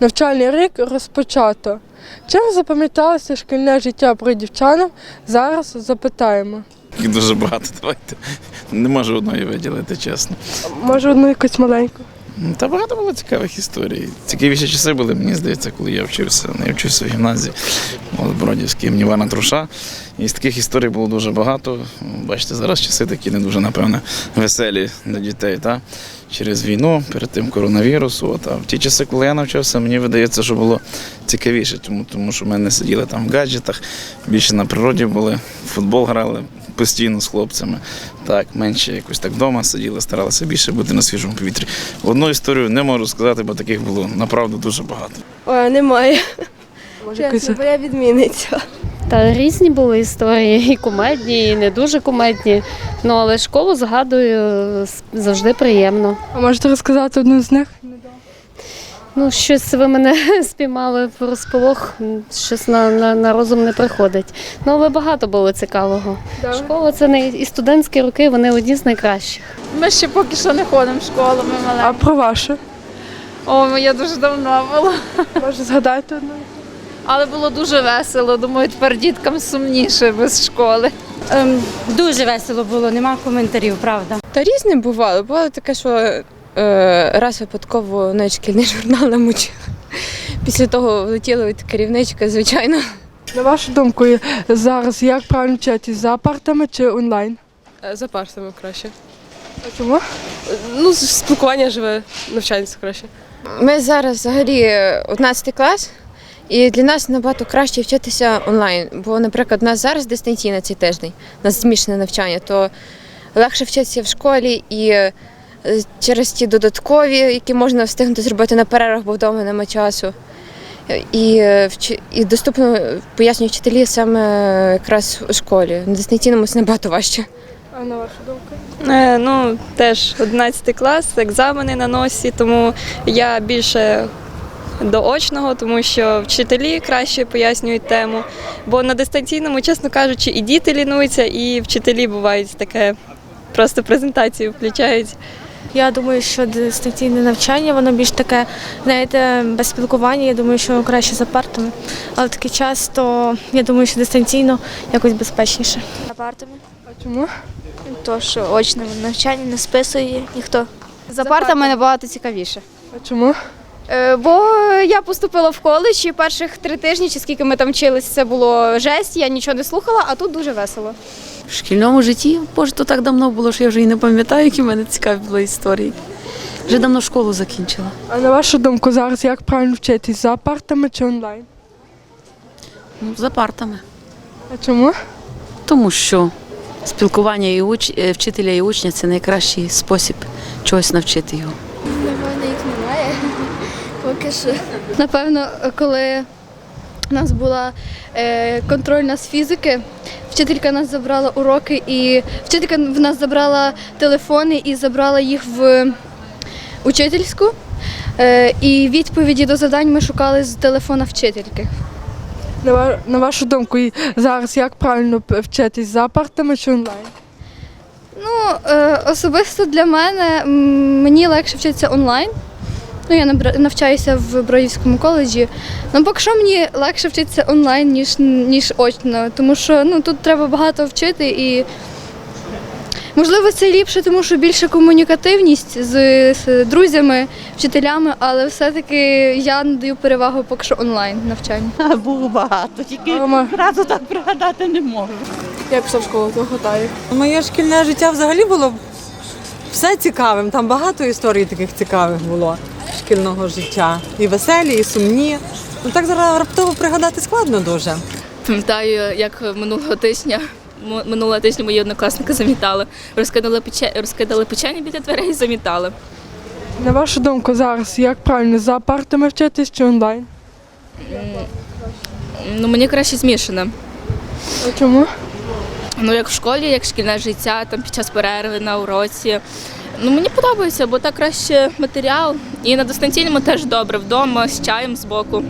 Навчальний рік розпочато. Чим запам'яталося шкільне життя про дівчанам? Зараз запитаємо. Дуже багато, давайте. Не можу одної виділити, чесно. Може, одну якусь маленьку. Та багато було цікавих історій. Цікавіші часи були, мені здається, коли я вчився. Не вчився в гімназії Бродівській імені Івана Труша. І з таких історій було дуже багато. Бачите, зараз часи такі не дуже, напевно, веселі для дітей. Та? Через війну, перед тим коронавірусу. Та в ті часи, коли я навчався, мені видається, що було цікавіше, тому, тому що ми не сиділи там в гаджетах, більше на природі були, футбол грали постійно з хлопцями. Так, менше якось так вдома сиділи, старалися більше бути на свіжому повітрі. Одну історію не можу сказати, бо таких було направду дуже багато. Ой, немає. Чесно, бо я відмінниця. Та різні були історії, і кумедні, і не дуже кумедні. Ну але школу згадую завжди приємно. а можете розказати одну з них? Ну, щось ви мене спіймали в розполох, щось на, на, на розум не приходить. Ну, але багато було цікавого. Школа це не і студентські роки, вони одні з найкращих. Ми ще поки що не ходимо в школу, ми А про вашу? О, я дуже давно була. Може, згадайте одну? Але було дуже весело. Думаю, тепер діткам сумніше без школи. Ем, дуже весело було, нема коментарів, правда. Та різне бувало. Бувало таке, що раз випадково навіть шкільний журнал намучила. Після того влетіла від керівничка, звичайно. На вашу думку, зараз як правильно вчитись за партами чи онлайн? Е, За партами краще. А чому? Ну, спілкування живе, навчальниця краще. Ми зараз взагалі 11 клас, і для нас набагато краще вчитися онлайн. Бо, наприклад, у нас зараз дистанційна цей тиждень, у нас змішане навчання, то легше вчитися в школі і е, через ті додаткові, які можна встигнути зробити на перервах, бо вдома нема часу. І, е, і доступно пояснюють вчителі саме якраз у школі. На дистанційному це набагато важче. А на вашу думку? Е, ну, теж 11 клас, екзамени на носі, тому я більше до очного, тому що вчителі краще пояснюють тему. Бо на дистанційному, чесно кажучи, і діти лінуються, і вчителі бувають таке, просто презентацію включають. Я думаю, що дистанційне навчання, воно більш таке, знаєте, без спілкування. Я думаю, що краще за партами. Але такий час, то я думаю, що дистанційно якось безпечніше. партами. А чому? То, що очне навчання не списує ніхто. За партами набагато цікавіше. А чому? Е, Бо я поступила в коледж і перших три тижні, чи скільки ми там вчились, це було жесть, я нічого не слухала, а тут дуже весело. В шкільному житті, боже, то так давно було, що я вже і не пам'ятаю, які в мене цікаві були історії. Вже давно школу закінчила. А на вашу думку, зараз як правильно вчитись за партами чи онлайн? Ну, за партами. А чому? Тому що спілкування і уч... е, вчителя і учня це найкращий спосіб чогось навчити його. Напевно, їх немає. Поки що. Напевно, коли у нас була е, контрольна з фізики, вчителька нас забрала уроки, і вчителька в нас забрала телефони і забрала їх в учительську. Е, і відповіді до завдань ми шукали з телефона вчительки. На, вашу думку, і зараз як правильно вчитись за партами чи онлайн? Ну, е, особисто для мене м, мені легше вчитися онлайн. Ну, я навчаюся в Бродівському коледжі. Ну, поки що мені легше вчитися онлайн, ніж, ніж очно, тому що ну, тут треба багато вчити і. Можливо, це ліпше, тому що більше комунікативність з, з друзями, вчителями, але все-таки я надаю перевагу поки що онлайн навчанню. Було багато, тільки разу так пригадати не можу. Я пішла в школу, то готаю. Моє шкільне життя взагалі було все цікавим. Там багато історій таких цікавих було шкільного життя. І веселі, і сумні. Ну так зараз раптово пригадати складно дуже. Пам'ятаю, як минулого тижня. Минулого тижня мої однокласники замітали, розкидали пече, розкидали печені біля дверей і замітали. на вашу думку, зараз як правильно за партами вчитись чи онлайн? Ну мені краще змішане. А чому? Ну, як в школі, як шкільне життя, там під час перерви на уроці. Ну, мені подобається, бо так краще матеріал. І на дистанційному теж добре, вдома з чаєм з боку.